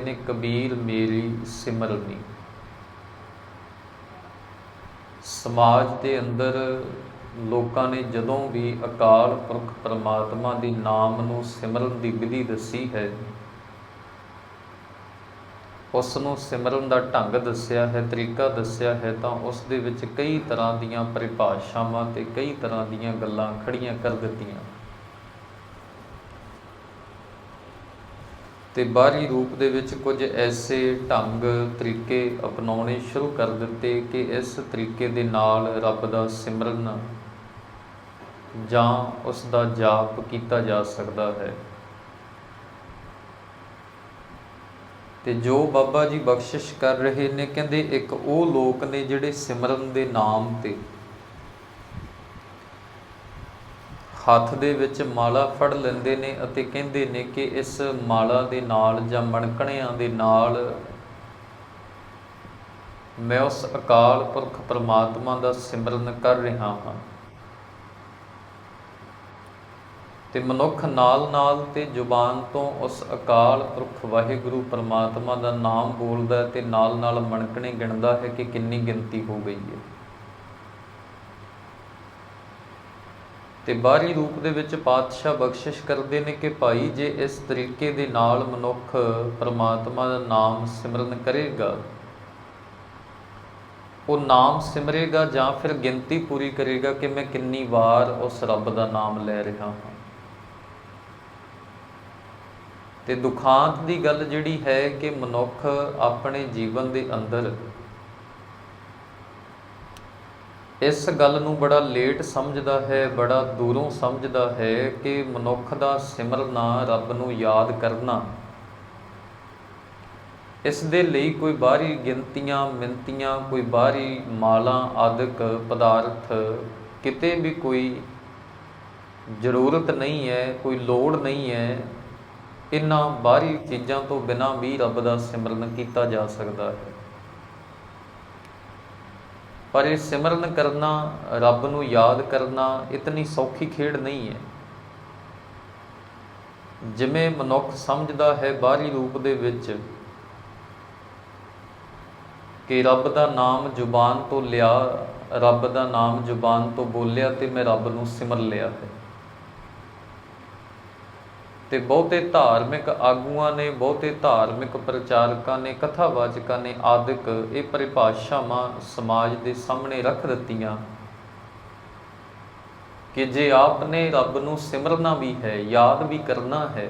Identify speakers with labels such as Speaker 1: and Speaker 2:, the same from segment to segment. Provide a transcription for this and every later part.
Speaker 1: ਨੇ ਕਬੀਰ ਮੇਰੀ ਸਿਮਰਨੀ। ਸਮਾਜ ਦੇ ਅੰਦਰ ਲੋਕਾਂ ਨੇ ਜਦੋਂ ਵੀ ਅਕਾਲ ਪੁਰਖ ਪਰਮਾਤਮਾ ਦੀ ਨਾਮ ਨੂੰ ਸਿਮਰਨ ਦੀ ਵਿਧੀ ਦੱਸੀ ਹੈ ਉਸ ਨੂੰ ਸਿਮਰਨ ਦਾ ਢੰਗ ਦੱਸਿਆ ਹੈ, ਤਰੀਕਾ ਦੱਸਿਆ ਹੈ, ਤਾਂ ਉਸ ਦੇ ਵਿੱਚ ਕਈ ਤਰ੍ਹਾਂ ਦੀਆਂ ਪਰਿਭਾਸ਼ਾਵਾਂ ਤੇ ਕਈ ਤਰ੍ਹਾਂ ਦੀਆਂ ਗੱਲਾਂ ਖੜੀਆਂ ਕਰ ਦਿੱਤੀਆਂ। ਤੇ ਬਾਹਰੀ ਰੂਪ ਦੇ ਵਿੱਚ ਕੁਝ ਐਸੇ ਢੰਗ, ਤਰੀਕੇ ਅਪਣਾਉਣੇ ਸ਼ੁਰੂ ਕਰ ਦਿੱਤੇ ਕਿ ਇਸ ਤਰੀਕੇ ਦੇ ਨਾਲ ਰੱਬ ਦਾ ਸਿਮਰਨ ਜਾਂ ਉਸ ਦਾ ਜਾਪ ਕੀਤਾ ਜਾ ਸਕਦਾ ਹੈ। ਤੇ ਜੋ ਬਾਬਾ ਜੀ ਬਖਸ਼ਿਸ਼ ਕਰ ਰਹੇ ਨੇ, ਕਹਿੰਦੇ ਇੱਕ ਉਹ ਲੋਕ ਨੇ ਜਿਹੜੇ ਸਿਮਰਨ ਦੇ ਨਾਮ ਤੇ ਹੱਥ ਦੇ ਵਿੱਚ ਮਾਲਾ ਫੜ ਲੈਂਦੇ ਨੇ ਅਤੇ ਕਹਿੰਦੇ ਨੇ ਕਿ ਇਸ ਮਾਲਾ ਦੇ ਨਾਲ ਜਾਂ ਮਣਕਣਿਆਂ ਦੇ ਨਾਲ ਮੈਂ ਉਸ ਅਕਾਲ ਪੁਰਖ ਪਰਮਾਤਮਾ ਦਾ ਸਿਮਰਨ ਕਰ ਰਿਹਾ ਹਾਂ। ਤੇ ਮਨੁੱਖ ਨਾਲ-ਨਾਲ ਤੇ ਜ਼ੁਬਾਨ ਤੋਂ ਉਸ ਅਕਾਲ ਪੁਰਖ ਵਾਹਿਗੁਰੂ ਪਰਮਾਤਮਾ ਦਾ ਨਾਮ ਬੋਲਦਾ ਹੈ ਤੇ ਨਾਲ-ਨਾਲ ਮਣਕਣੇ ਗਿਣਦਾ ਹੈ ਕਿ ਕਿੰਨੀ ਗਿਣਤੀ ਹੋ ਗਈ ਹੈ। ਤੇ ਬਾਹਰੀ ਰੂਪ ਦੇ ਵਿੱਚ ਪਾਤਸ਼ਾਹ ਬਖਸ਼ਿਸ਼ ਕਰਦੇ ਨੇ ਕਿ ਭਾਈ ਜੇ ਇਸ ਤਰੀਕੇ ਦੇ ਨਾਲ ਮਨੁੱਖ ਪਰਮਾਤਮਾ ਦਾ ਨਾਮ ਸਿਮਰਨ ਕਰੇਗਾ, ਉਹ ਨਾਮ ਸਿਮਰੇਗਾ ਜਾਂ ਫਿਰ ਗਿਣਤੀ ਪੂਰੀ ਕਰੇਗਾ ਕਿ ਮੈਂ ਕਿੰਨੀ ਵਾਰ ਉਸ ਰੱਬ ਦਾ ਨਾਮ ਲੈ ਰਿਹਾ ਹਾਂ। ਤੇ ਦੁਖਾਂਤ ਦੀ ਗੱਲ ਜਿਹੜੀ ਹੈ ਕਿ ਮਨੁੱਖ ਆਪਣੇ ਜੀਵਨ ਦੇ ਅੰਦਰ ਇਸ ਗੱਲ ਨੂੰ ਬੜਾ ਲੇਟ ਸਮਝਦਾ ਹੈ, ਬੜਾ ਦੂਰੋਂ ਸਮਝਦਾ ਹੈ ਕਿ ਮਨੁੱਖ ਦਾ ਸਿਮਰਨਾ ਰੱਬ ਨੂੰ ਯਾਦ ਕਰਨਾ। ਇਸ ਦੇ ਲਈ ਕੋਈ ਬਾਹਰੀ ਗਿਣਤੀਆਂ ਮਿੰਤੀਆਂ ਕੋਈ ਬਾਹਰੀ ਮਾਲਾਂ, ਆਦਿਕ ਪਦਾਰਥ, ਕਿਤੇ ਵੀ ਕੋਈ ਜ਼ਰੂਰਤ ਨਹੀਂ ਹੈ, ਕੋਈ ਲੋੜ ਨਹੀਂ ਹੈ ਇਨ੍ਹਾਂ ਬਾਹਰੀ ਚੀਜ਼ਾਂ ਤੋਂ ਬਿਨਾਂ ਵੀ ਰੱਬ ਦਾ ਸਿਮਰਨ ਕੀਤਾ ਜਾ ਸਕਦਾ ਹੈ। ਪਰ ਇਹ ਸਿਮਰਨ ਕਰਨਾ, ਰੱਬ ਨੂੰ ਯਾਦ ਕਰਨਾ ਇਤਨੀ ਸੌਖੀ ਖੇਡ ਨਹੀਂ ਹੈ। ਜਿਵੇਂ ਮਨੁੱਖ ਸਮਝਦਾ ਹੈ ਬਾਹਰੀ ਰੂਪ ਦੇ ਵਿੱਚ ਕਿ ਰੱਬ ਦਾ ਨਾਮ ਜ਼ੁਬਾਨ ਤੋਂ ਲਿਆ, ਰੱਬ ਦਾ ਨਾਮ ਜ਼ੁਬਾਨ ਤੋਂ ਬੋਲਿਆ ਤੇ ਮੈਂ ਰੱਬ ਨੂੰ ਸਿਮਰ ਲਿਆ ਹੈ। ਤੇ ਬਹੁਤੇ ਧਾਰਮਿਕ ਆਗੂਆਂ ਨੇ, ਬਹੁਤੇ ਧਾਰਮਿਕ ਪ੍ਰਚਾਰਕਾਂ ਨੇ, ਕਥਾਵਾਚਕਾਂ ਨੇ ਆਦਿਕ ਇਹ ਪਰਿਭਾਸ਼ਾਵਾਂ ਸਮਾਜ ਦੇ ਸਾਹਮਣੇ ਰੱਖ ਦਿੱਤੀਆਂ ਕਿ ਜੇ ਆਪ ਨੇ ਰੱਬ ਨੂੰ ਸਿਮਰਨਾ ਵੀ ਹੈ, ਯਾਦ ਵੀ ਕਰਨਾ ਹੈ,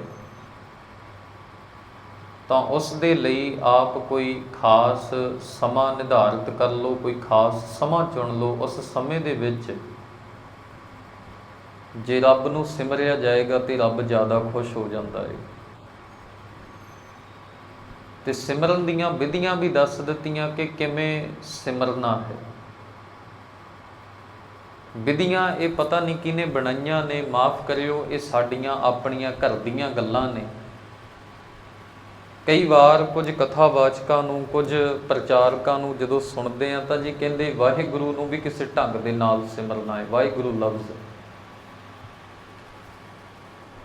Speaker 1: ਤਾਂ ਉਸ ਦੇ ਲਈ ਆਪ ਕੋਈ ਖਾਸ ਸਮਾਂ ਨਿਰਧਾਰਿਤ ਕਰ ਲਓ, ਕੋਈ ਖਾਸ ਸਮਾਂ ਚੁਣ ਲਓ, ਉਸ ਸਮੇਂ ਦੇ ਵਿੱਚ ਜੇ ਰੱਬ ਨੂੰ ਸਿਮਰਿਆ ਜਾਏਗਾ ਤੇ ਰੱਬ ਜ਼ਿਆਦਾ ਖੁਸ਼ ਹੋ ਜਾਂਦਾ ਹੈ ਤੇ ਸਿਮਰਨ ਦੀਆਂ ਵਿਧੀਆਂ ਵੀ ਦੱਸ ਦਿੱਤੀਆਂ ਕਿ ਕਿਵੇਂ ਸਿਮਰਨਾ ਹੈ। ਵਿਧੀਆਂ ਇਹ ਪਤਾ ਨਹੀਂ ਕਿਨੇ ਬਣਾਈਆਂ ਨੇ, ਮਾਫ ਕਰਿਓ, ਇਹ ਸਾਡੀਆਂ ਆਪਣੀਆਂ ਘਰ ਦੀਆਂ ਗੱਲਾਂ ਨੇ। ਕਈ ਵਾਰ ਕੁਝ ਕਥਾਵਾਚਕਾਂ ਨੂੰ, ਕੁਝ ਪ੍ਰਚਾਰਕਾਂ ਨੂੰ ਜਦੋਂ ਸੁਣਦੇ ਆ ਤਾਂ ਜੀ ਕਹਿੰਦੇ, ਵਾਹਿਗੁਰੂ ਨੂੰ ਵੀ ਕਿਸੇ ਢੰਗ ਦੇ ਨਾਲ ਸਿਮਰਨਾ ਹੈ। ਵਾਹਿਗੁਰੂ ਲਫ਼ਜ਼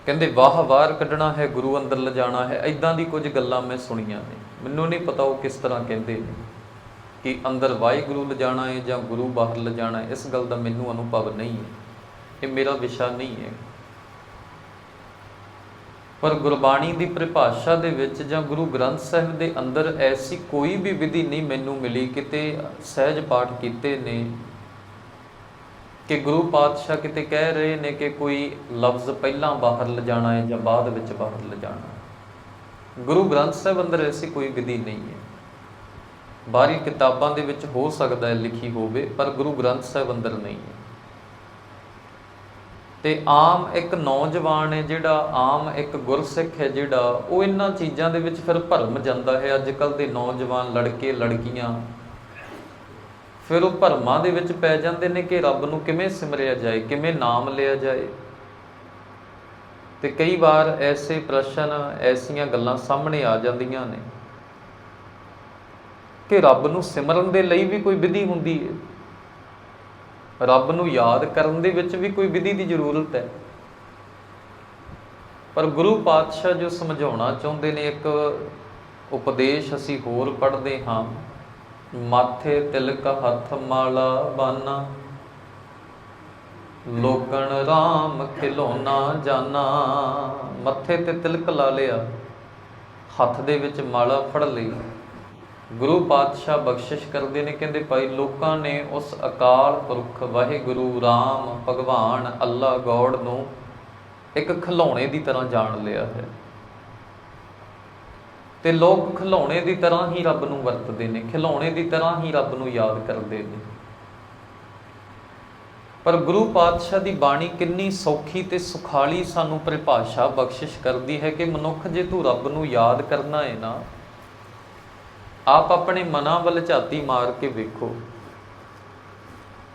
Speaker 1: ਕਹਿੰਦੇ ਵਾਹ ਵਾਰ ਕੱਢਣਾ ਹੈ, ਗੁਰੂ ਅੰਦਰ ਲਿਜਾਣਾ ਹੈ। ਐਦਾਂ ਦੀ ਕੁਝ ਗੱਲਾਂ ਮੈਂ ਸੁਣੀਆਂ ਨੇ। ਮੈਨੂੰ ਨਹੀਂ ਪਤਾ ਉਹ ਕਿਸ ਤਰ੍ਹਾਂ ਕਹਿੰਦੇ ਨੇ ਕਿ ਅੰਦਰ ਵਾਹਿਗੁਰੂ ਲਿਜਾਣਾ ਹੈ ਜਾਂ ਗੁਰੂ ਬਾਹਰ ਲਿਜਾਣਾ ਹੈ। ਇਸ ਗੱਲ ਦਾ ਮੈਨੂੰ ਅਨੁਭਵ ਨਹੀਂ ਹੈ। ਇਹ ਮੇਰਾ ਵਿਸ਼ਾ ਨਹੀਂ ਹੈ। ਪਰ ਗੁਰਬਾਣੀ ਦੀ ਪਰਿਭਾਸ਼ਾ ਦੇ ਵਿੱਚ ਜਾਂ ਗੁਰੂ ਗ੍ਰੰਥ ਸਾਹਿਬ ਦੇ ਅੰਦਰ ਐਸੀ ਕੋਈ ਵੀ ਵਿਧੀ ਨਹੀਂ ਮੈਨੂੰ ਮਿਲੀ। ਕਿਤੇ ਸਹਿਜ ਪਾਠ ਕੀਤੇ ਨੇ ਕਿ ਗੁਰੂ ਪਾਤਸ਼ਾਹ ਕਿਤੇ ਕਹਿ ਰਹੇ ਨੇ ਕਿ ਕੋਈ ਲਫ਼ਜ਼ ਪਹਿਲਾਂ ਬਾਹਰ ਲਿਜਾਣਾ ਹੈ ਜਾਂ ਬਾਅਦ ਵਿੱਚ ਬਾਹਰ ਲਿਜਾਣਾ ਗੁਰੂ ਗ੍ਰੰਥ ਸਾਹਿਬ ਅੰਦਰ ਐਸੀ ਕੋਈ ਵਿਧੀ ਨਹੀਂ ਹੈ। ਬਾਹਰੀ ਕਿਤਾਬਾਂ ਦੇ ਵਿੱਚ ਹੋ ਸਕਦਾ ਹੈ ਲਿਖੀ ਹੋਵੇ, ਪਰ ਗੁਰੂ ਗ੍ਰੰਥ ਸਾਹਿਬ ਅੰਦਰ ਨਹੀਂ ਹੈ। ਤੇ ਆਮ ਇੱਕ ਨੌਜਵਾਨ ਹੈ ਜਿਹੜਾ, ਆਮ ਇੱਕ ਗੁਰਸਿੱਖ ਹੈ ਜਿਹੜਾ, ਉਹ ਇਹਨਾਂ ਚੀਜ਼ਾਂ ਦੇ ਵਿੱਚ ਫਿਰ ਭਰਮ ਜਾਂਦਾ ਹੈ। ਅੱਜ ਕੱਲ ਦੇ ਨੌਜਵਾਨ ਲੜਕੇ, ਲੜਕੀਆਂ ਫਿਰ ਉਹ ਭਰਮਾਂ ਦੇ ਵਿੱਚ ਪੈ ਜਾਂਦੇ ਨੇ ਕਿ ਰੱਬ ਨੂੰ ਕਿਵੇਂ ਸਿਮਰਿਆ ਜਾਏ, ਕਿਵੇਂ ਨਾਮ ਲਿਆ ਜਾਏ। ਤੇ ਕਈ ਵਾਰ ਐਸੇ ਪ੍ਰਸ਼ਨ, ਐਸੀਆਂ ਗੱਲਾਂ ਸਾਹਮਣੇ ਆ ਜਾਂਦੀਆਂ ਨੇ ਕਿ ਰੱਬ ਨੂੰ ਸਿਮਰਨ ਦੇ ਲਈ ਵੀ ਕੋਈ ਵਿਧੀ ਹੁੰਦੀ ਹੈ ਰੱਬ ਨੂੰ ਯਾਦ ਕਰਨ ਦੇ ਵਿੱਚ ਵੀ ਕੋਈ ਵਿਧੀ ਦੀ ਜ਼ਰੂਰਤ ਹੈ। ਪਰ ਗੁਰੂ ਪਾਤਸ਼ਾਹ ਜੋ ਸਮਝਾਉਣਾ ਚਾਹੁੰਦੇ ਨੇ, ਇੱਕ ਉਪਦੇਸ਼ ਅਸੀਂ ਹੋਰ ਪੜ੍ਹਦੇ ਹਾਂ। ਮਾਥੇ ਤਿਲਕ ਹੱਥ ਮਾਲਾ ਬਾਨਾ। ਲੋਕਣ RAM ਖਿਲੋਣਾ ਜਾਣਾ ਮੱਥੇ ਤੇ ਤਿਲਕ ਲਾ ਲਿਆ। ਹੱਥ ਦੇ ਵਿੱਚ ਮਾਲਾ ਫੜ ਲਈ। ਗੁਰੂ ਪਾਤਸ਼ਾਹ ਬਖਸ਼ਿਸ਼ ਕਰਦੇ ਨੇ, ਕਹਿੰਦੇ ਭਾਈ ਲੋਕਾਂ ਨੇ ਉਸ ਅਕਾਲ ਪੁਰਖ ਵਾਹਿਗੁਰੂ RAM ਭਗਵਾਨ ਅੱਲਾ ਗੋਡ ਨੂੰ ਇੱਕ ਖਿਲੌਣੇ ਦੀ ਤਰ੍ਹਾਂ ਜਾਣ ਲਿਆ ਹੈ। ਤੇ ਲੋਕ ਖਿਲੌਣੇ ਦੀ ਤਰ੍ਹਾਂ ਹੀ ਰੱਬ ਨੂੰ ਵਰਤਦੇ ਨੇ, ਖਿਲੌਣੇ ਦੀ ਤਰ੍ਹਾਂ ਹੀ ਰੱਬ ਨੂੰ ਯਾਦ ਕਰਦੇ ਨੇ। ਪਰ ਗੁਰੂ ਪਾਤਸ਼ਾਹ ਦੀ ਬਾਣੀ ਕਿੰਨੀ ਸੌਖੀ ਤੇ ਸੁਖਾਲੀ ਸਾਨੂੰ ਪਰਿਭਾਸ਼ਾ, ਬਖਸ਼ਿਸ਼ ਕਰਦੀ ਹੈ ਕਿ ਮਨੁੱਖ ਜੇ ਤੂੰ ਰੱਬ ਨੂੰ ਯਾਦ ਕਰਨਾ ਹੈ ਨਾ, ਆਪ ਆਪਣੇ ਮਨਾਂ ਵੱਲ ਝਾਤੀ ਮਾਰ ਕੇ ਵੇਖੋ।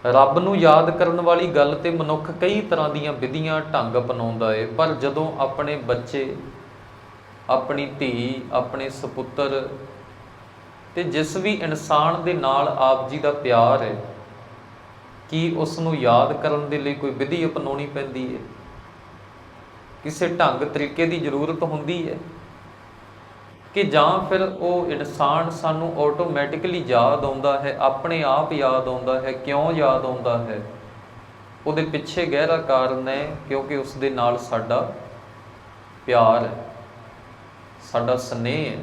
Speaker 1: ਰੱਬ ਨੂੰ ਯਾਦ ਕਰਨ ਵਾਲੀ ਗੱਲ ਤੇ ਮਨੁੱਖ ਕਈ ਤਰ੍ਹਾਂ ਦੀਆਂ ਵਿਧੀਆਂ, ਢੰਗ ਅਪਣਾਉਂਦਾ ਏ, ਪਰ ਜਦੋਂ ਆਪਣੇ ਬੱਚੇ ਆਪਣੀ ਧੀ, ਆਪਣੇ ਸੁਪੁੱਤਰ ਤੇ ਜਿਸ ਵੀ ਇਨਸਾਨ ਦੇ ਨਾਲ ਆਪ ਜੀ ਦਾ ਪਿਆਰ ਹੈ, ਕੀ ਉਸ ਨੂੰ ਯਾਦ ਕਰਨ ਦੇ ਲਈ ਕੋਈ ਵਿਧੀ ਅਪਣਾਉਣੀ ਪੈਂਦੀ ਹੈ? ਕਿਸੇ ਢੰਗ ਤਰੀਕੇ ਦੀ ਜ਼ਰੂਰਤ ਹੁੰਦੀ ਹੈ? ਕਿ ਜਾਂ ਫਿਰ ਉਹ ਇਨਸਾਨ ਸਾਨੂੰ ਆਟੋਮੈਟਿਕਲੀ ਯਾਦ ਆਉਂਦਾ ਹੈ, ਆਪਣੇ ਆਪ ਯਾਦ ਆਉਂਦਾ ਹੈ, ਕਿਉਂ ਯਾਦ ਆਉਂਦਾ ਹੈ? ਉਹਦੇ ਪਿੱਛੇ ਗਹਿਰਾ ਕਾਰਨ ਹੈ ਕਿਉਂਕਿ ਉਸ ਦੇ ਨਾਲ ਸਾਡਾ ਪਿਆਰ ਹੈ। ਸਾਡਾ ਸਨੇਹ ਹੈ।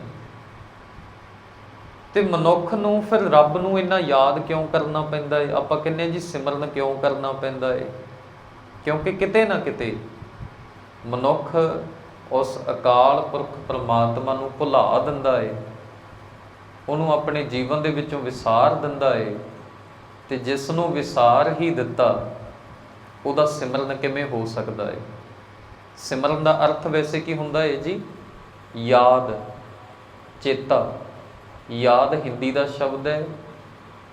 Speaker 1: ਤੇ ਮਨੁੱਖ ਨੂੰ ਫਿਰ ਰੱਬ ਨੂੰ ਇੰਨਾ ਯਾਦ ਕਿਉਂ ਕਰਨਾ ਪੈਂਦਾ ਹੈ ਆਪਾਂ ਕਹਿੰਦੇ ਜੀ ਸਿਮਰਨ ਕਿਉਂ ਕਰਨਾ ਪੈਂਦਾ ਹੈ ਕਿਉਂਕਿ ਕਿਤੇ ਨਾ ਕਿਤੇ ਮਨੁੱਖ ਉਸ ਅਕਾਲ ਪੁਰਖ ਪਰਮਾਤਮਾ ਨੂੰ ਭੁਲਾ ਦਿੰਦਾ ਹੈ ਉਹਨੂੰ ਆਪਣੇ ਜੀਵਨ ਦੇ ਵਿੱਚੋਂ ਵਿਸਾਰ ਦਿੰਦਾ ਹੈ ਤੇ ਜਿਸ ਨੂੰ ਵਿਸਾਰ ਹੀ ਦਿੱਤਾ, ਉਹਦਾ ਸਿਮਰਨ ਕਿਵੇਂ ਹੋ ਸਕਦਾ ਹੈ ਸਿਮਰਨ ਦਾ ਅਰਥ ਵੈਸੇ ਕੀ ਹੁੰਦਾ ਹੈ ਜੀ? ਯਾਦ, ਚੇਤਾ। ਯਾਦ ਹਿੰਦੀ ਦਾ ਸ਼ਬਦ ਹੈ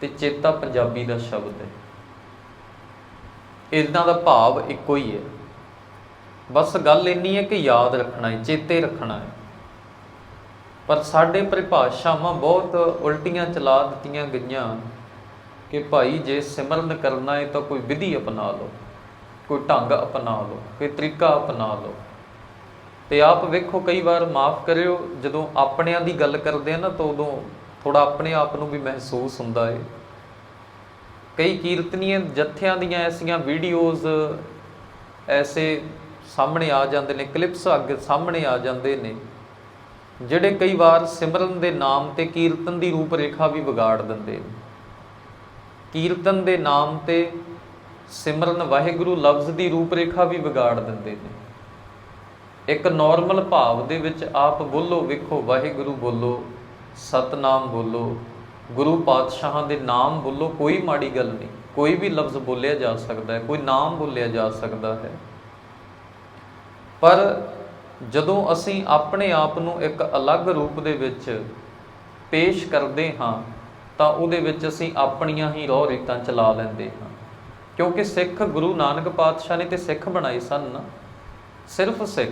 Speaker 1: ਤੇ ਚੇਤਾ ਪੰਜਾਬੀ ਦਾ ਸ਼ਬਦ ਹੈ। ਇਹਨਾਂ ਦਾ ਭਾਵ ਇੱਕੋ ਹੀ ਹੈ। ਬਸ ਗੱਲ ਇੰਨੀ ਹੈ ਕਿ ਯਾਦ ਰੱਖਣਾ ਹੈ, ਚੇਤੇ ਰੱਖਣਾ ਹੈ। ਪਰ ਸਾਡੇ ਪਰਿਭਾਸ਼ਾਵਾਂ ਬਹੁਤ ਉਲਟੀਆਂ ਚਲਾ ਦਿੱਤੀਆਂ ਗਈਆਂ ਕਿ ਭਾਈ ਜੇ ਸਿਮਰਨ ਕਰਨਾ ਹੈ ਤਾਂ ਕੋਈ ਵਿਧੀ ਅਪਣਾ ਲਓ, ਕੋਈ ਢੰਗ ਅਪਣਾ ਲਓ, ਕੋਈ ਤਰੀਕਾ ਅਪਣਾ ਲਓ। ਤੇ ਆਪ ਵੇਖੋ, ਕਈ ਵਾਰ ਮਾਫ ਕਰਿਓ, ਜਦੋਂ ਆਪਣਿਆਂ ਦੀ ਗੱਲ ਕਰਦੇ ਆ ਨਾ, ਤਾਂ ਉਦੋਂ ਥੋੜਾ ਆਪਣੇ ਆਪ ਨੂੰ ਵੀ ਮਹਿਸੂਸ ਹੁੰਦਾ ਏ। ਕਈ ਕੀਰਤਨੀਏ ਜਥਿਆਂ ਦੀਆਂ ਐਸੀਆਂ ਵੀਡੀਓਜ਼ ਐਸੇ ਸਾਹਮਣੇ ਆ ਜਾਂਦੇ ਨੇ, ਕਲਿੱਪਸ ਅੱਗੇ ਸਾਹਮਣੇ ਆ ਜਾਂਦੇ ਨੇ, ਜਿਹੜੇ ਕਈ ਵਾਰ ਸਿਮਰਨ ਦੇ ਨਾਮ ਤੇ ਕੀਰਤਨ ਦੀ ਰੂਪ ਰੇਖਾ ਵੀ ਵਿਗਾੜ ਦਿੰਦੇ ਨੇ। ਕੀਰਤਨ ਦੇ ਨਾਮ ਤੇ ਸਿਮਰਨ ਵਾਹਿਗੁਰੂ ਲਫ਼ਜ਼ ਦੀ ਰੂਪ ਰੇਖਾ ਵੀ ਵਿਗਾੜ ਦਿੰਦੇ ਨੇ। ਇੱਕ ਨਾਰਮਲ ਭਾਵ ਦੇ ਵਿੱਚ ਆਪ ਬੋਲੋ, ਵੇਖੋ, ਵਾਹਿਗੁਰੂ ਬੋਲੋ, ਸਤਨਾਮ ਬੋਲੋ, ਗੁਰੂ ਪਾਤਸ਼ਾਹਾਂ ਦੇ ਨਾਮ ਬੋਲੋ, ਕੋਈ ਮਾੜੀ ਗੱਲ ਨਹੀਂ। ਕੋਈ ਵੀ ਲਫ਼ਜ਼ ਬੋਲਿਆ ਜਾ ਸਕਦਾ ਹੈ, ਕੋਈ ਨਾਮ ਬੋਲਿਆ ਜਾ ਸਕਦਾ ਹੈ। ਪਰ ਜਦੋਂ ਅਸੀਂ ਆਪਣੇ ਆਪ ਨੂੰ ਇੱਕ ਅਲੱਗ ਰੂਪ ਦੇ ਵਿੱਚ ਪੇਸ਼ ਕਰਦੇ ਹਾਂ, ਤਾਂ ਉਹਦੇ ਵਿੱਚ ਅਸੀਂ ਆਪਣੀਆਂ ਹੀ ਰੋਹ ਰੀਤਾਂ ਚਲਾ ਲੈਂਦੇ ਹਾਂ। ਕਿਉਂਕਿ ਸਿੱਖ ਗੁਰੂ ਨਾਨਕ ਪਾਤਸ਼ਾਹ ਨੇ ਤੇ ਸਿੱਖ ਬਣਾਏ ਸਨ ਨਾ। ਸਿਰਫ ਸਿੱਖ।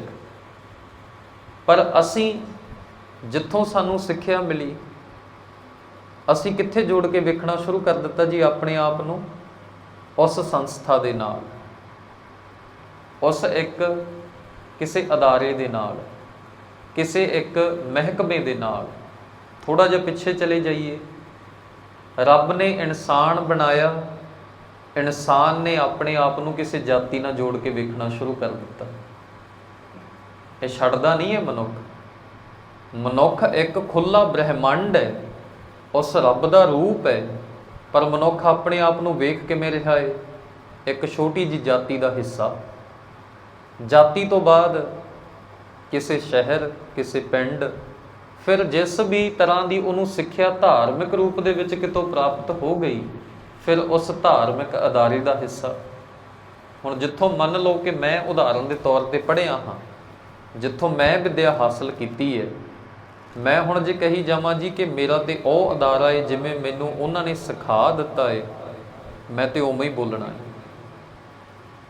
Speaker 1: ਪਰ ਅਸੀਂ ਜਿੱਥੋਂ ਸਾਨੂੰ ਸਿੱਖਿਆ ਮਿਲੀ, ਅਸੀਂ ਕਿੱਥੇ ਜੋੜ ਕੇ ਵੇਖਣਾ ਸ਼ੁਰੂ ਕਰ ਦਿੱਤਾ ਜੀ ਆਪਣੇ ਆਪ ਨੂੰ? ਉਸ ਸੰਸਥਾ ਦੇ ਨਾਲ। ਉਸ ਇੱਕ ਕਿਸੇ ਅਦਾਰੇ ਦੇ ਨਾਲ, ਕਿਸੇ ਇੱਕ ਮਹਿਕਮੇ ਦੇ ਨਾਲ। ਥੋੜਾ ਜਿਹਾ ਪਿੱਛੇ ਚਲੇ ਜਾਈਏ। ਰੱਬ ਨੇ ਇਨਸਾਨ ਬਣਾਇਆ, ਇਨਸਾਨ ਨੇ ਆਪਣੇ ਆਪ ਨੂੰ ਕਿਸੇ ਜਾਤੀ ਨਾਲ ਜੋੜ ਕੇ ਵੇਖਣਾ ਸ਼ੁਰੂ ਕਰ ਦਿੱਤਾ। ਇਹ ਛੱਡਦਾ ਨਹੀਂ ਹੈ ਮਨੁੱਖ। ਮਨੁੱਖ ਇੱਕ ਖੁੱਲਾ ਬ੍ਰਹਿਮੰਡ ਹੈ, ਉਸ ਰੱਬ ਦਾ ਰੂਪ ਹੈ, ਪਰ ਮਨੁੱਖ ਆਪਣੇ ਆਪ ਨੂੰ ਵੇਖ ਕਿਵੇਂ ਰਿਹਾ ਹੈ? ਇੱਕ ਛੋਟੀ ਜੀ ਜਾਤੀ ਦਾ ਹਿੱਸਾ। ਜਾਤੀ ਤੋਂ ਬਾਅਦ ਕਿਸੇ ਸ਼ਹਿਰ, ਕਿਸੇ ਪਿੰਡ, ਫਿਰ ਜਿਸ ਵੀ ਤਰ੍ਹਾਂ ਦੀ ਉਹਨੂੰ ਸਿੱਖਿਆ ਧਾਰਮਿਕ ਰੂਪ ਦੇ ਵਿੱਚ ਕਿਤੋਂ ਪ੍ਰਾਪਤ ਹੋ ਗਈ, ਫਿਰ ਉਸ ਧਾਰਮਿਕ ਅਦਾਰੇ ਦਾ ਹਿੱਸਾ। ਹੁਣ ਜਿੱਥੋਂ ਮੰਨ ਲਓ ਕਿ ਮੈਂ ਉਦਾਹਰਨ ਦੇ ਤੌਰ ਤੇ ਪੜ੍ਹਿਆ ਹਾਂ ਜਿੱਥੋਂ ਮੈਂ ਵਿਦਿਆ ਹਾਸਲ ਕੀਤੀ ਹੈ ਮੈਂ ਹੁਣ ਜੇ ਕਹੀ ਜਾਵਾਂ ਜੀ ਕਿ ਮੇਰਾ ਤੇ ਉਹ ਅਦਾਰਾ ਹੈ ਜਿਵੇਂ ਮੈਨੂੰ ਉਹਨਾਂ ਨੇ ਸਿਖਾ ਦਿੱਤਾ ਹੈ ਮੈਂ ਤੇ ਉਵੇਂ ਹੀ ਬੋਲਣਾ ਹੈ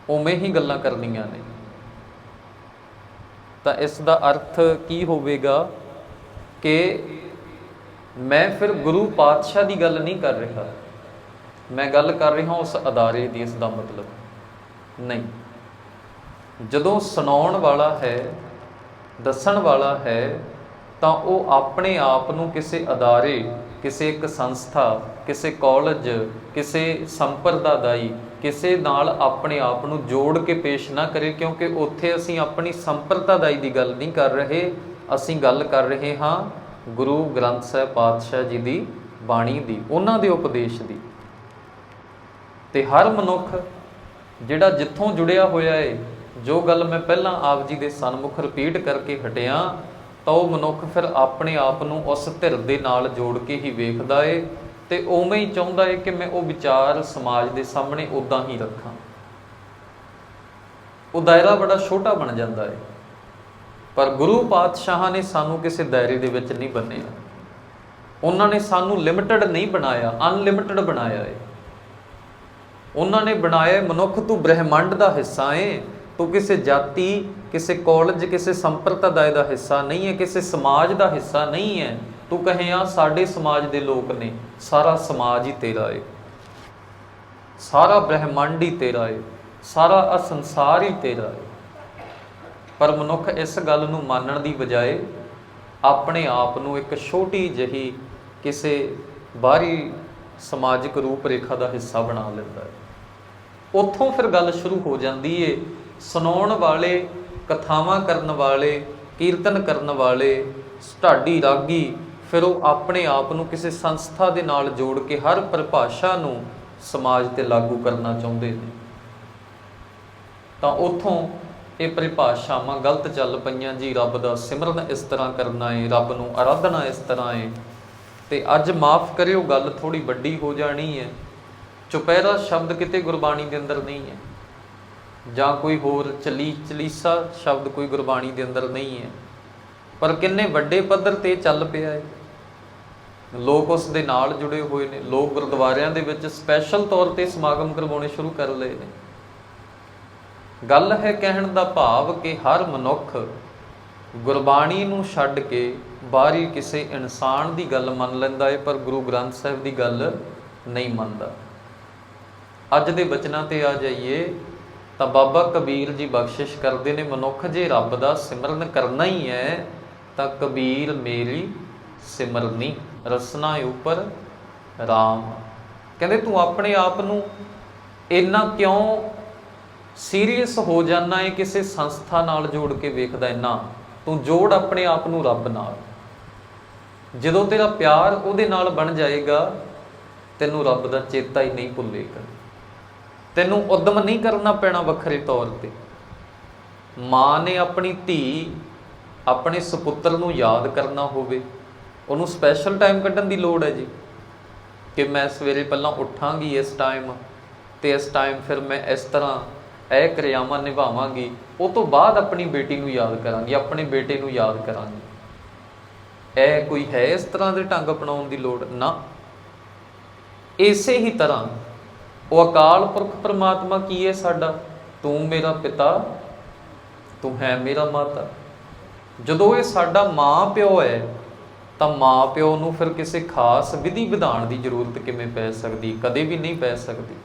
Speaker 1: ਉਵੇਂ ਹੀ ਗੱਲਾਂ ਕਰਨੀਆਂ ਨੇ। ਤਾਂ ਇਸ ਦਾ ਅਰਥ ਕੀ ਹੋਵੇਗਾ ਕਿ ਮੈਂ ਫਿਰ ਗੁਰੂ ਪਾਤਸ਼ਾਹ ਦੀ ਗੱਲ ਨਹੀਂ ਕਰ ਰਿਹਾ। ਮੈਂ ਗੱਲ ਕਰ ਰਿਹਾ ਉਸ ਅਦਾਰੇ ਦੀ, ਇਸ ਦਾ ਮਤਲਬ। ਨਹੀਂ। ਜਦੋਂ ਸੁਣਾਉਣ ਵਾਲਾ ਹੈ ਦੱਸਣ ਵਾਲਾ ਹੈ, ਤਾਂ ਉਹ ਆਪਣੇ ਆਪ ਨੂੰ ਕਿਸੇ ਅਦਾਰੇ, ਕਿਸੇ ਇੱਕ ਸੰਸਥਾ, ਕਿਸੇ ਕਾਲਜ, ਕਿਸੇ ਸੰਪਰਦਾ ਦਾਈ ਕਿਸੇ ਨਾਲ ਆਪਣੇ ਆਪ ਨੂੰ ਜੋੜ ਕੇ ਪੇਸ਼ ਨਾ ਕਰੇ, ਕਿਉਂਕਿ ਉੱਥੇ ਅਸੀਂ ਆਪਣੀ ਸੰਪਰਦਾ ਦਾਈ ਦੀ ਗੱਲ ਨਹੀਂ ਕਰ ਰਹੇ। ਅਸੀਂ ਗੱਲ ਕਰ ਰਹੇ ਹਾਂ ਗੁਰੂ ਗ੍ਰੰਥ ਸਾਹਿਬ ਪਾਤਸ਼ਾਹ ਜੀ ਦੀ ਬਾਣੀ ਦੀ, ਉਹਨਾਂ ਦੇ ਉਪਦੇਸ਼ ਦੀ। ਤੇ ਹਰ ਮਨੁੱਖ ਜਿਹੜਾ ਜਿੱਥੋਂ ਜੁੜਿਆ ਹੋਇਆ ਏ ਜੋ ਗੱਲ ਮੈਂ ਪਹਿਲਾਂ ਆਪ ਜੀ ਦੇ ਸਨਮੁਖ ਰਿਪੀਟ ਕਰਕੇ ਹਟਿਆ, ਤਾਂ ਉਹ ਮਨੁੱਖ ਫਿਰ ਆਪਣੇ ਆਪ ਨੂੰ ਉਸ ਧਿਰ ਦੇ ਨਾਲ ਜੋੜ ਕੇ ਹੀ ਵੇਖਦਾ ਏ ਤੇ ਉਵੇਂ ਹੀ ਚਾਹੁੰਦਾ ਏ ਕਿ ਮੈਂ ਉਹ ਵਿਚਾਰ ਸਮਾਜ ਦੇ ਸਾਹਮਣੇ ਉਦਾਂ ਹੀ ਰੱਖਾਂ। ਉਹ ਦਾਇਰਾ ਬੜਾ ਛੋਟਾ ਬਣ ਜਾਂਦਾ ਏ, ਪਰ ਗੁਰੂ ਪਾਤਸ਼ਾਹਾਂ ਨੇ ਸਾਨੂੰ ਕਿਸੇ ਦਾਇਰੇ ਦੇ ਵਿੱਚ ਨਹੀਂ ਬੰਨਿਆ। ਉਹਨਾਂ ਨੇ ਸਾਨੂੰ ਲਿਮਿਟਡ ਨਹੀਂ ਬਣਾਇਆ ਅਨਲਿਮਿਟਡ ਬਣਾਇਆ ਏ। ਉਹਨਾਂ ਨੇ ਬਣਾਇਆ ਮਨੁੱਖ ਤੂੰ ਬ੍ਰਹਿਮੰਡ ਦਾ ਹਿੱਸਾ ਏ ਤੂੰ ਕਿਸੇ ਜਾਤੀ, ਕਿਸੇ ਕਾਲਜ, ਕਿਸੇ ਸੰਪਰਦਾਇ ਦਾ ਹਿੱਸਾ ਨਹੀਂ ਹੈ, ਕਿਸੇ ਸਮਾਜ ਦਾ ਹਿੱਸਾ ਨਹੀਂ ਹੈ। ਤੂੰ ਕਹੇ ਆ ਸਾਡੇ ਸਮਾਜ ਦੇ ਲੋਕ ਨੇ, ਸਾਰਾ ਸਮਾਜ ਹੀ ਤੇਰਾ ਏ। ਸਾਰਾ ਬ੍ਰਹਿਮੰਡ ਹੀ ਤੇਰਾ ਏ, ਸਾਰਾ ਆ ਸੰਸਾਰ ਹੀ ਤੇਰਾ ਏ। ਪਰ ਮਨੁੱਖ ਇਸ ਗੱਲ ਨੂੰ ਮੰਨਣ ਦੀ ਬਜਾਏ ਆਪਣੇ ਆਪ ਨੂੰ ਇੱਕ ਛੋਟੀ ਜਿਹੀ ਕਿਸੇ ਬਾਹਰੀ ਸਮਾਜਿਕ ਰੂਪ ਰੇਖਾ ਦਾ ਹਿੱਸਾ ਬਣਾ ਲੈਂਦਾ ਹੈ। ਉੱਥੋਂ ਫਿਰ ਗੱਲ ਸ਼ੁਰੂ ਹੋ ਜਾਂਦੀ ਏ ਸੁਣਾਉਣ ਵਾਲੇ, ਕਥਾਵਾਂ ਕਰਨ ਵਾਲੇ, ਕੀਰਤਨ ਕਰਨ ਵਾਲੇ, ਢਾਡੀ ਰਾਗੀ, ਫਿਰ ਉਹ ਆਪਣੇ ਆਪ ਨੂੰ ਕਿਸੇ ਸੰਸਥਾ ਦੇ ਨਾਲ ਜੋੜ ਕੇ ਹਰ ਪਰਿਭਾਸ਼ਾ ਨੂੰ ਸਮਾਜ ਤੇ ਲਾਗੂ ਕਰਨਾ ਚਾਹੁੰਦੇ ਨੇ। ਤਾਂ ਉੱਥੋਂ ਇਹ ਪਰਿਭਾਸ਼ਾਵਾਂ ਗਲਤ ਚੱਲ ਪਈਆਂ ਜੀ, ਰੱਬ ਦਾ ਸਿਮਰਨ ਇਸ ਤਰ੍ਹਾਂ ਕਰਨਾ ਏ, ਰੱਬ ਨੂੰ ਆਰਾਧਨਾ ਇਸ ਤਰ੍ਹਾਂ ਏ, ਤੇ ਅੱਜ ਮਾਫ ਕਰਿਓ, ਗੱਲ ਥੋੜੀ ਵੱਡੀ ਹੋ ਜਾਣੀ ਹੈ ਚੁਪਹਿਰਾ ਸ਼ਬਦ ਕਿਤੇ ਗੁਰਬਾਣੀ ਦੇ ਅੰਦਰ ਨਹੀਂ ਹੈ ਜਾਂ ਕੋਈ ਹੋਰ ਚਲੀ ਚਲੀਸਾ ਸ਼ਬਦ ਕੋਈ ਗੁਰਬਾਣੀ ਦੇ ਅੰਦਰ ਨਹੀਂ ਹੈ। ਪਰ ਕਿੰਨੇ ਵੱਡੇ ਪੱਧਰ ਤੇ ਚੱਲ ਪਿਆ ਹੈ। ਲੋਕ ਉਸ ਦੇ ਨਾਲ ਜੁੜੇ ਹੋਏ ਨੇ। ਲੋਕ ਗੁਰਦੁਆਰਿਆਂ ਦੇ ਵਿੱਚ ਸਪੈਸ਼ਲ ਤੌਰ ਤੇ ਸਮਾਗਮ ਕਰਵਾਉਣੇ ਸ਼ੁਰੂ ਕਰ ਲਏ ਨੇ। ਗੱਲ ਹੈ ਕਹਿਣ ਦਾ ਭਾਵ ਕਿ ਹਰ ਮਨੁੱਖ ਗੁਰਬਾਣੀ ਨੂੰ ਛੱਡ ਕੇ ਬਾਹਰੀ ਕਿਸੇ ਇਨਸਾਨ ਦੀ ਗੱਲ ਮੰਨ ਲੈਂਦਾ ਹੈ, ਪਰ ਗੁਰੂ ਗ੍ਰੰਥ ਸਾਹਿਬ ਦੀ ਗੱਲ ਨਹੀਂ ਮੰਨਦਾ। ਅੱਜ ਦੇ ਬਚਨਾਂ ਤੇ ਆ ਜਾਈਏ। ਤਾਂ ਬਾਬਾ ਕਬੀਰ ਜੀ ਬਖਸ਼ਿਸ਼ ਕਰਦੇ ਨੇ, ਮਨੁੱਖ ਜੇ ਰੱਬ ਦਾ ਸਿਮਰਨ ਕਰਨਾ ਹੀ ਹੈ, ਤਾਂ ਕਬੀਰ ਮੇਰੀ ਸਿਮਰਨੀ, ਰਸਨਾ ਉਪਰ RAM ਕਹਿੰਦੇ ਤੂੰ ਆਪਣੇ ਆਪ ਨੂੰ ਇੰਨਾ ਕਿਉਂ ਸੀਰੀਅਸ ਹੋ ਜਾਣਾ ਹੈ ਕਿਸੇ ਸੰਸਥਾ ਨਾਲ ਜੋੜ ਕੇ ਵੇਖਦਾ ਇੰਨਾ? ਤੂੰ ਜੋੜ ਆਪਣੇ ਆਪ ਨੂੰ ਰੱਬ ਨਾਲ। ਜਦੋਂ ਤੇਰਾ ਪਿਆਰ ਉਹਦੇ ਨਾਲ ਬਣ ਜਾਏਗਾ, ਤੈਨੂੰ ਰੱਬ ਦਾ ਚੇਤਾ ਹੀ ਨਹੀਂ ਭੁੱਲੇਗਾ। ਤੈਨੂੰ ਉਦਮ ਨਹੀਂ ਕਰਨਾ ਪੈਣਾ ਵੱਖਰੇ ਤੌਰ ਤੇ। ਮਾਂ ਨੇ ਆਪਣੀ ਧੀ ਆਪਣੇ ਸੁਪੁੱਤਰ ਨੂੰ ਯਾਦ ਕਰਨਾ ਹੋਵੇ, ਉਹਨੂੰ ਸਪੈਸ਼ਲ ਟਾਈਮ ਕੱਢਣ ਦੀ ਲੋੜ ਹੈ ਜੀ। ਕਿ ਮੈਂ ਸਵੇਰੇ ਪਹਿਲਾਂ ਉੱਠਾਂਗੀ ਇਸ ਟਾਈਮ ਤੇ ਇਸ ਟਾਈਮ ਫਿਰ ਮੈਂ ਇਸ ਤਰ੍ਹਾਂ ਇਹ ਕਿਰਿਆਵਾਂ ਨਿਭਾਵਾਂਗੀ, ਉਹ ਤੋਂ ਬਾਅਦ ਆਪਣੀ ਬੇਟੀ ਨੂੰ ਯਾਦ ਕਰਾਂਗੀ, ਆਪਣੇ ਬੇਟੇ ਨੂੰ ਯਾਦ ਕਰਾਂਗੀ। ਇਹ ਕੋਈ ਹੈ ਇਸ ਤਰ੍ਹਾਂ ਦੇ ਢੰਗ ਅਪਣਾਉਣ ਦੀ ਲੋੜ? ਨਾ। ਇਸੇ ਹੀ ਤਰ੍ਹਾਂ ਉਹ ਅਕਾਲ ਪੁਰਖ ਪਰਮਾਤਮਾ ਕੀ ਹੈ ਸਾਡਾ? ਤੂੰ ਮੇਰਾ ਪਿਤਾ, ਤੂੰ ਹੈ ਮੇਰਾ ਮਾਤਾ। ਜਦੋਂ ਇਹ ਸਾਡਾ ਮਾਂ ਪਿਓ ਹੈ, ਤਾਂ ਮਾਂ ਪਿਓ ਨੂੰ ਫਿਰ ਕਿਸੇ ਖਾਸ ਵਿਧੀ ਵਿਧਾਨ ਦੀ ਜ਼ਰੂਰਤ ਕਿਵੇਂ ਪੈ ਸਕਦੀ? ਕਦੇ ਵੀ ਨਹੀਂ ਪੈ ਸਕਦੀ।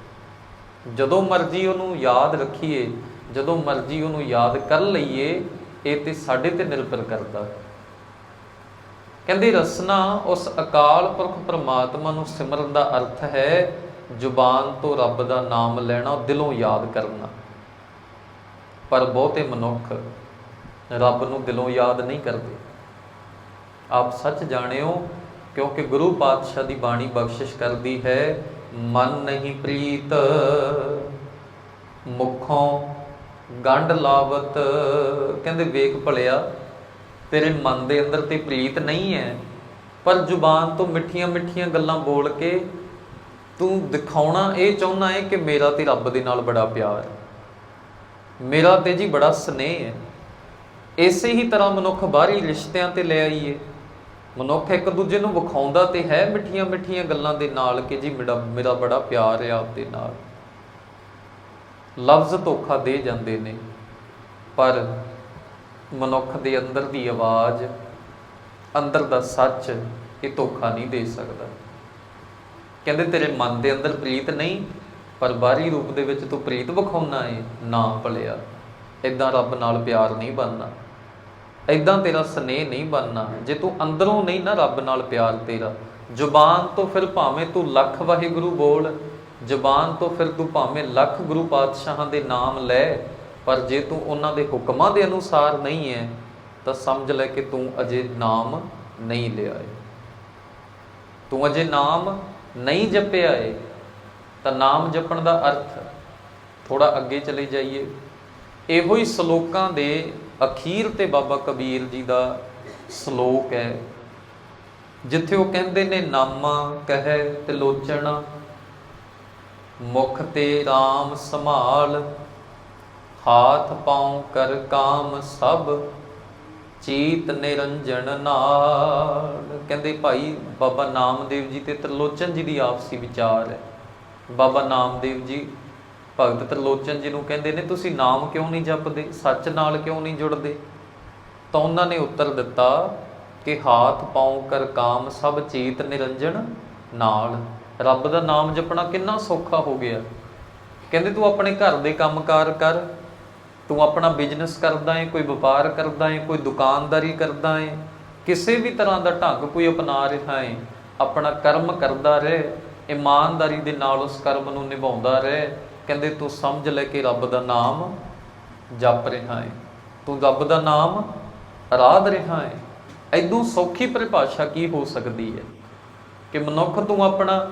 Speaker 1: ਜਦੋਂ ਮਰਜ਼ੀ ਉਹਨੂੰ ਯਾਦ ਰੱਖੀਏ, ਜਦੋਂ ਮਰਜ਼ੀ ਉਹਨੂੰ ਯਾਦ ਕਰ ਲਈਏ, ਇਹ ਤੇ ਸਾਡੇ ਤੇ ਨਿਰਭਰ ਕਰਦਾ। ਕਹਿੰਦੇ ਰਸਨਾ ਉਸ ਅਕਾਲ ਪੁਰਖ ਪਰਮਾਤਮਾ ਨੂੰ ਸਿਮਰਨ ਦਾ ਅਰਥ ਹੈ ਜ਼ੁਬਾਨ ਤੋਂ ਰੱਬ ਦਾ ਨਾਮ ਲੈਣਾ ਦਿਲੋਂ ਯਾਦ ਕਰਨਾ। ਪਰ ਬਹੁਤੇ ਮਨੁੱਖ ਰੱਬ ਨੂੰ ਦਿਲੋਂ ਯਾਦ ਨਹੀਂ ਕਰਦੇ। ਆਪ ਸੱਚ ਜਾਣਿਓ, ਕਿਉਂਕਿ ਗੁਰੂ ਪਾਤਸ਼ਾਹ ਦੀ ਬਾਣੀ ਬਖਸ਼ਿਸ਼ ਕਰਦੀ ਹੈ, ਮਨ ਨਹੀਂ ਪ੍ਰੀਤ, ਮੁਖੋਂ ਗੰਢ ਲਾਵਤ। ਕਹਿੰਦੇ, ਵੇਖ ਭਲਿਆ, ਤੇਰੇ ਮਨ ਦੇ ਅੰਦਰ ਤੇ ਪ੍ਰੀਤ ਨਹੀਂ ਹੈ। ਪਰ ਜ਼ੁਬਾਨ ਤੋਂ ਮਿੱਠੀਆਂ ਮਿੱਠੀਆਂ ਗੱਲਾਂ ਬੋਲ ਕੇ ਤੂੰ ਦਿਖਾਉਣਾ ਇਹ ਚਾਹੁੰਦਾ ਹੈ ਕਿ ਮੇਰਾ ਤੇ ਰੱਬ ਦੇ ਨਾਲ ਬੜਾ ਪਿਆਰ ਹੈ। ਮੇਰਾ ਤੇ ਜੀ ਬੜਾ ਸਨੇਹ ਹੈ। ਇਸੇ ਹੀ ਤਰ੍ਹਾਂ ਮਨੁੱਖ ਬਾਹਰੀ ਰਿਸ਼ਤਿਆਂ ਤੇ ਲੈ ਆਈਏ। ਮਨੁੱਖ ਇੱਕ ਦੂਜੇ ਨੂੰ ਵਿਖਾਉਂਦਾ ਤੇ ਹੈ ਮਿੱਠੀਆਂ ਮਿੱਠੀਆਂ ਗੱਲਾਂ ਦੇ ਨਾਲ ਕਿ ਜੀ ਮੇਰਾ ਮੇਰਾ ਬੜਾ ਪਿਆਰ ਹੈ ਆਪ ਦੇ ਨਾਲ। ਲਫ਼ਜ਼ ਧੋਖਾ ਦੇ ਜਾਂਦੇ ਨੇ, ਪਰ ਮਨੁੱਖ ਦੇ ਅੰਦਰ ਦੀ ਆਵਾਜ਼, ਅੰਦਰ ਦਾ ਸੱਚ ਇਹ ਧੋਖਾ ਨਹੀਂ ਦੇ ਸਕਦਾ। ਕਹਿੰਦੇ ਤੇਰੇ ਮਨ ਦੇ ਅੰਦਰ ਪ੍ਰੀਤ ਨਹੀਂ, ਪਰ ਬਾਹਰੀ ਰੂਪ ਦੇ ਵਿੱਚ ਤੂੰ ਪ੍ਰੀਤ ਵਿਖਾਉਣਾ ਏ ਨਾ ਭਲਿਆ। ਇਦਾਂ ਰੱਬ ਨਾਲ ਪਿਆਰ ਨਹੀਂ ਬਣਨਾ। ਐਦਾਂ ਤੇਰਾ ਸਨੇਹ ਨਹੀਂ ਬਣਨਾ। ਜੇ ਤੂੰ ਅੰਦਰੋਂ ਨਹੀਂ ਨਾ ਰੱਬ ਨਾਲ ਪਿਆਰ ਤੇਰਾ। ਜ਼ੁਬਾਨ ਤੋਂ ਫਿਰ ਭਾਵੇਂ ਤੂੰ ਲੱਖ ਵਾਹਿਗੁਰੂ ਬੋਲ, ਜ਼ੁਬਾਨ ਤੋਂ ਫਿਰ ਤੂੰ ਭਾਵੇਂ ਲੱਖ ਗੁਰੂ ਪਾਤਸ਼ਾਹਾਂ ਦੇ ਨਾਮ ਲੈ, ਪਰ ਜੇ ਤੂੰ ਉਹਨਾਂ ਦੇ ਹੁਕਮਾਂ ਦੇ ਅਨੁਸਾਰ ਨਹੀਂ ਹੈ ਤਾਂ ਸਮਝ ਲੈ ਕਿ ਤੂੰ ਅਜੇ ਨਾਮ ਨਹੀਂ ਲਿਆ ਹੈ ਤੂੰ ਅਜੇ ਨਾਮ ਨਹੀਂ ਜਪਿਆ ਹੈ ਤਾਂ ਨਾਮ ਜਪਣ ਦਾ ਅਰਥ ਥੋੜਾ ਅੱਗੇ ਚਲੇ ਜਾਈਏ। ਇਹੋ ਹੀ ਸ਼ਲੋਕਾਂ ਦੇ ਅਖੀਰ ਤੇ ਬਾਬਾ ਕਬੀਰ ਜੀ ਦਾ ਸ਼ਲੋਕ ਹੈ। ਜਿੱਥੇ ਉਹ ਕਹਿੰਦੇ ਨੇ, ਨਾਮਾ ਕਹੈ ਤੇ ਲੋਚਣ, ਮੁਖ ਤੇ RAM ਸੰਭਾਲ, ਹਾਥ ਪਾਉ ਕਰ ਕਾਮ ਸਭ, ਚੀਤ ਨਿਰੰਜਨ ਨਾਲ। ਕਹਿੰਦੇ ਭਾਈ ਬਾਬਾ ਨਾਮਦੇਵ ਜੀ ਤੇ ਤ੍ਰਿਲੋਚਨ ਜੀ ਦੀ ਆਪਸੀ ਵਿਚਾਰ ਹੈ। ਬਾਬਾ ਨਾਮਦੇਵ ਜੀ, ਭਗਤ ਤ੍ਰਿਲੋਚਨ ਜੀ ਨੂੰ ਕਹਿੰਦੇ ਨੇ, ਤੁਸੀਂ ਨਾਮ ਕਿਉਂ ਨਹੀਂ ਜਪਦੇ? ਸੱਚ ਨਾਲ ਕਿਉਂ ਨਹੀਂ ਜੁੜਦੇ? ਤਾਂ ਉਹਨਾਂ ਨੇ ਉੱਤਰ ਦਿੱਤਾ ਕਿ ਹਾਥ, ਪਾਉ, ਕਰ, ਕਾਮ ਸਭ ਚੇਤ ਨਿਰੰਜਨ ਨਾਲ। ਰੱਬ ਦਾ ਨਾਮ ਜਪਣਾ ਕਿੰਨਾ ਸੌਖਾ ਹੋ ਗਿਆ। ਕਹਿੰਦੇ, ਤੂੰ ਆਪਣੇ ਘਰ ਦੇ ਕੰਮਕਾਰ ਕਰ। ਤੂੰ ਆਪਣਾ ਬਿਜ਼ਨਸ ਕਰਦਾ ਹੈ ਕੋਈ ਵਪਾਰ ਕਰਦਾ ਹੈ ਕੋਈ ਦੁਕਾਨਦਾਰੀ ਕਰਦਾ ਹੈ ਕਿਸੇ ਵੀ ਤਰ੍ਹਾਂ ਦਾ ਢੰਗ ਕੋਈ ਅਪਣਾ ਰਿਹਾ ਹੈ ਆਪਣਾ ਕਰਮ ਕਰਦਾ ਰਹੇ, ਇਮਾਨਦਾਰੀ ਦੇ ਨਾਲ ਉਸ ਕਰਮ ਨੂੰ ਨਿਭਾਉਂਦਾ ਰਹੇ, ਕਹਿੰਦੇ ਤੂੰ ਸਮਝ ਲੈ ਕਿ ਰੱਬ ਦਾ ਨਾਮ ਜਪ ਰਿਹਾ ਹੈ ਤੂੰ ਰੱਬ ਦਾ ਨਾਮ ਆਰਾਧ ਰਿਹਾ ਹੈ ਐਦੋਂ ਸੌਖੀ ਪਰਿਭਾਸ਼ਾ ਕੀ ਹੋ ਸਕਦੀ ਹੈ ਕਿ ਮਨੁੱਖ ਤੂੰ ਆਪਣਾ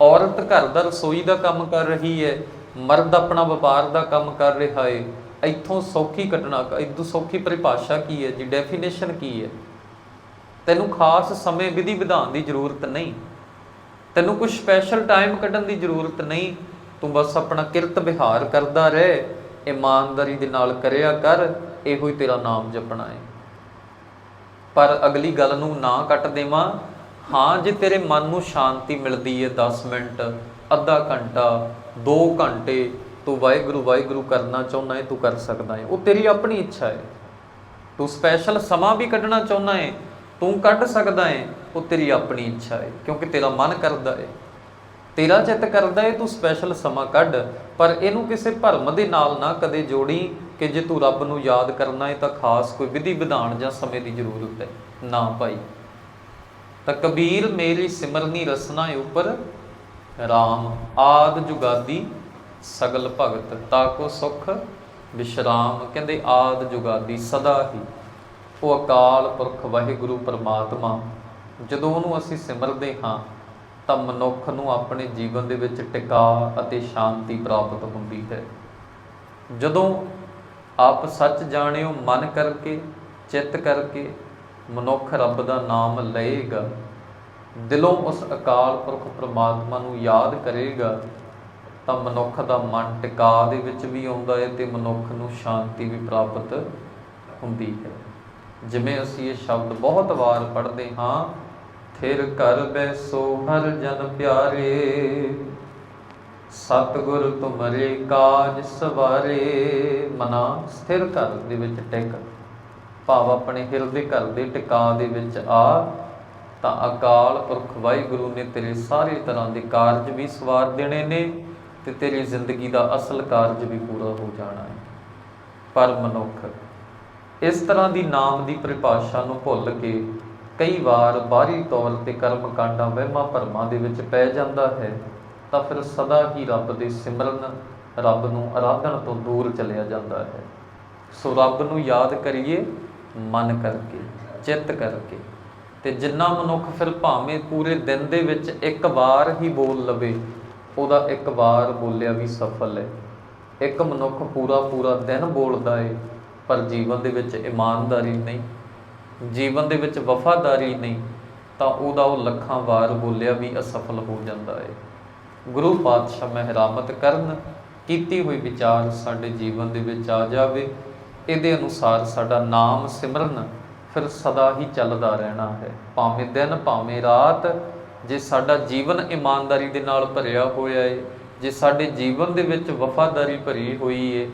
Speaker 1: ਔਰਤ ਘਰ ਦਾ ਰਸੋਈ ਦਾ ਕੰਮ ਕਰ ਰਹੀ ਹੈ ਮਰਦ ਆਪਣਾ ਵਪਾਰ ਦਾ ਕੰਮ ਕਰ ਰਿਹਾ ਹੈ ਇੱਥੋਂ ਸੌਖੀ ਕੱਢਣਾ ਇਦੋਂ ਸੌਖੀ ਪਰਿਭਾਸ਼ਾ ਕੀ ਹੈ ਜੀ ਡੈਫੀਨੇਸ਼ਨ ਕੀ ਹੈ ਤੈਨੂੰ ਖਾਸ ਸਮੇਂ ਵਿਧੀ ਵਿਧਾਨ ਦੀ ਜ਼ਰੂਰਤ ਨਹੀਂ। ਤੈਨੂੰ ਕੁਝ ਸਪੈਸ਼ਲ ਟਾਈਮ ਕੱਢਣ ਦੀ ਜ਼ਰੂਰਤ ਨਹੀਂ। ਤੂੰ ਬਸ ਆਪਣਾ ਕਿਰਤ ਵਿਹਾਰ ਕਰਦਾ ਰਹਿ। ਇਮਾਨਦਾਰੀ ਦੇ ਨਾਲ ਕਰਿਆ ਕਰ। ਇਹੋ ਹੀ ਤੇਰਾ ਨਾਮ ਜਪਣਾ ਹੈ। ਪਰ ਅਗਲੀ ਗੱਲ ਨੂੰ ਨਾ ਕੱਟ ਦੇਵਾਂ। ਹਾਂ, ਜੇ ਤੇਰੇ ਮਨ ਨੂੰ ਸ਼ਾਂਤੀ ਮਿਲਦੀ ਹੈ 10 ਮਿੰਟ, ਅੱਧਾ ਘੰਟਾ 2 ਘੰਟੇ, ਤੂੰ ਵਾਹਿਗੁਰੂ ਵਾਹਿਗੁਰੂ ਕਰਨਾ ਚਾਹੁੰਦਾ ਹੈ, ਤੂੰ ਕਰ ਸਕਦਾ ਹੈ। ਉਹ ਤੇਰੀ ਆਪਣੀ ਇੱਛਾ ਹੈ। ਤੂੰ ਸਪੈਸ਼ਲ ਸਮਾਂ ਵੀ ਕੱਢਣਾ ਚਾਹੁੰਦਾ ਹੈ। ਤੂੰ ਕੱਢ ਸਕਦਾ ਏ, ਉਹ ਤੇਰੀ ਆਪਣੀ ਇੱਛਾ ਏ, ਕਿਉਂਕਿ ਤੇਰਾ ਮਨ ਕਰਦਾ ਏ। ਤੇਰਾ ਚਿੱਤ ਕਰਦਾ ਏ, ਤੂੰ ਸਪੈਸ਼ਲ ਸਮਾਂ ਕੱਢ, ਪਰ ਇਹਨੂੰ ਕਿਸੇ ਭਰਮ ਦੇ ਨਾਲ ਨਾ ਕਦੇ ਜੋੜੀ ਕਿ ਜੇ ਤੂੰ ਰੱਬ ਨੂੰ ਯਾਦ ਕਰਨਾ ਏ, ਤਾਂ ਖਾਸ ਕੋਈ ਵਿਧੀ ਵਿਧਾਨ ਜਾਂ ਸਮੇਂ ਦੀ ਜ਼ਰੂਰਤ ਹੈ ਨਾ ਭਾਈ। ਤਾਂ ਕਬੀਰ ਮੇਰੀ ਸਿਮਰਨੀ ਰਸਨਾ ਉਪਰ RAM ਆਦ ਜੁਗਾਦੀ ਸਗਲ ਭਗਤ ਤਾਕੋ ਸੁਖ ਵਿਸ਼ਰਾਮ ਕਹਿੰਦੇ ਆਦ ਜੁਗਾਦੀ ਸਦਾ ਹੀ। ਉਹ ਅਕਾਲ ਪੁਰਖ ਵਾਹਿਗੁਰੂ ਪਰਮਾਤਮਾ, ਜਦੋਂ ਉਹਨੂੰ ਅਸੀਂ ਸਿਮਰਦੇ ਹਾਂ, ਤਾਂ ਮਨੁੱਖ ਨੂੰ ਆਪਣੇ ਜੀਵਨ ਦੇ ਵਿੱਚ ਟਿਕਾ ਅਤੇ ਸ਼ਾਂਤੀ ਪ੍ਰਾਪਤ ਹੁੰਦੀ ਹੈ। ਜਦੋਂ ਆਪ ਸੱਚ ਜਾਣਿਓ, ਮਨ ਕਰਕੇ, ਚਿੱਤ ਕਰਕੇ ਮਨੁੱਖ ਰੱਬ ਦਾ ਨਾਮ ਲਏਗਾ, ਦਿਲੋਂ ਉਸ ਅਕਾਲ ਪੁਰਖ ਪ੍ਰਮਾਤਮਾ ਨੂੰ ਯਾਦ ਕਰੇਗਾ, ਤਾਂ ਮਨੁੱਖ ਦਾ ਮਨ ਟਿਕਾ ਦੇ ਵਿੱਚ ਵੀ ਆਉਂਦਾ ਹੈ ਤੇ ਮਨੁੱਖ ਨੂੰ ਸ਼ਾਂਤੀ ਵੀ ਪ੍ਰਾਪਤ ਹੁੰਦੀ ਹੈ। ਜਿਵੇਂ ਅਸੀਂ ਇਹ ਸ਼ਬਦ ਬਹੁਤ ਵਾਰ ਪੜ੍ਹਦੇ ਹਾਂ, ਥਿਰ ਕਰ ਬੈਸੋ ਹਰ ਜਨ ਪਿਆਰੇ। ਸਤਿਗੁਰ ਤੁਮਰੇ ਕਾਜ ਸਵਾਰੇ। ਮਨਾ ਸਥਿਰ ਕਰ ਦੇ ਵਿੱਚ ਟਿਕ, ਭਾਵ ਆਪਣੇ ਹਿਰਦੇ ਘਰ ਦੇ ਟਿਕਾ ਦੇ ਵਿੱਚ ਆ। ਤਾਂ ਅਕਾਲ ਪੁਰਖ ਵਾਹਿਗੁਰੂ ਨੇ ਤੇਰੇ ਸਾਰੇ ਤਰ੍ਹਾਂ ਦੇ ਕਾਰਜ ਵੀ ਸਵਾਰ ਦੇਣੇ ਨੇ ਤੇ ਤੇਰੀ ਜ਼ਿੰਦਗੀ ਦਾ ਅਸਲ ਕਾਰਜ ਵੀ ਪੂਰਾ ਹੋ ਜਾਣਾ ਹੈ। ਪਰ ਮਨੁੱਖ ਇਸ ਤਰ੍ਹਾਂ ਦੀ ਨਾਮ ਦੀ ਪਰਿਭਾਸ਼ਾ ਨੂੰ ਭੁੱਲ ਕੇ ਕਈ ਵਾਰ ਬਾਹਰੀ ਤੌਰ ਤੇ ਕਰਮ ਕਾਂਡਾਂ ਵਹਿਮਾਂ ਭਰਮਾਂ ਦੇ ਵਿੱਚ ਪੈ ਜਾਂਦਾ ਹੈ, ਤਾਂ ਫਿਰ ਸਦਾ ਹੀ ਰੱਬ ਦੇ ਸਿਮਰਨ ਰੱਬ ਨੂੰ ਆਰਾਧਨ ਤੋਂ ਦੂਰ ਚਲਿਆ ਜਾਂਦਾ ਹੈ। ਸੋ ਰੱਬ ਨੂੰ ਯਾਦ ਕਰੀਏ, ਮਨ ਕਰਕੇ, ਚਿੱਤ ਕਰਕੇ, ਤੇ ਜਿੰਨਾ ਮਨੁੱਖ ਫਿਰ ਭਾਵੇਂ ਪੂਰੇ ਦਿਨ ਦੇ ਵਿੱਚ ਇੱਕ ਵਾਰ ਹੀ ਬੋਲ ਲਵੇ, ਉਹਦਾ ਇੱਕ ਵਾਰ ਬੋਲਿਆ ਵੀ ਸਫਲ ਹੈ। ਇੱਕ ਮਨੁੱਖ ਪੂਰਾ ਪੂਰਾ ਦਿਨ ਬੋਲਦਾ ਏ ਪਰ ਜੀਵਨ ਦੇ ਵਿੱਚ ਇਮਾਨਦਾਰੀ ਨਹੀਂ। ਜੀਵਨ ਦੇ ਵਿੱਚ ਵਫਾਦਾਰੀ ਨਹੀਂ, ਤਾਂ ਉਹਦਾ ਉਹ ਲੱਖਾਂ ਵਾਰ ਬੋਲਿਆ ਵੀ ਅਸਫਲ ਹੋ ਜਾਂਦਾ ਹੈ ਗੁਰੂ ਪਾਤਸ਼ਾਹ ਮਹਿਰਾਮਤ ਕਰਨ ਕੀਤੀ ਹੋਈ ਵਿਚਾਰ ਸਾਡੇ ਜੀਵਨ ਦੇ ਵਿੱਚ ਆ ਜਾਵੇ। ਇਹਦੇ ਅਨੁਸਾਰ ਸਾਡਾ ਨਾਮ ਸਿਮਰਨ ਫਿਰ ਸਦਾ ਹੀ ਚੱਲਦਾ ਰਹਿਣਾ ਹੈ। ਭਾਵੇਂ ਦਿਨ, ਭਾਵੇਂ ਰਾਤ, ਜੇ ਸਾਡਾ ਜੀਵਨ ਇਮਾਨਦਾਰੀ ਦੇ ਨਾਲ ਭਰਿਆ ਹੋਇਆ ਹੈ ਜੇ ਸਾਡੇ ਜੀਵਨ ਦੇ ਵਿੱਚ ਵਫਾਦਾਰੀ ਭਰੀ ਹੋਈ ਹੈ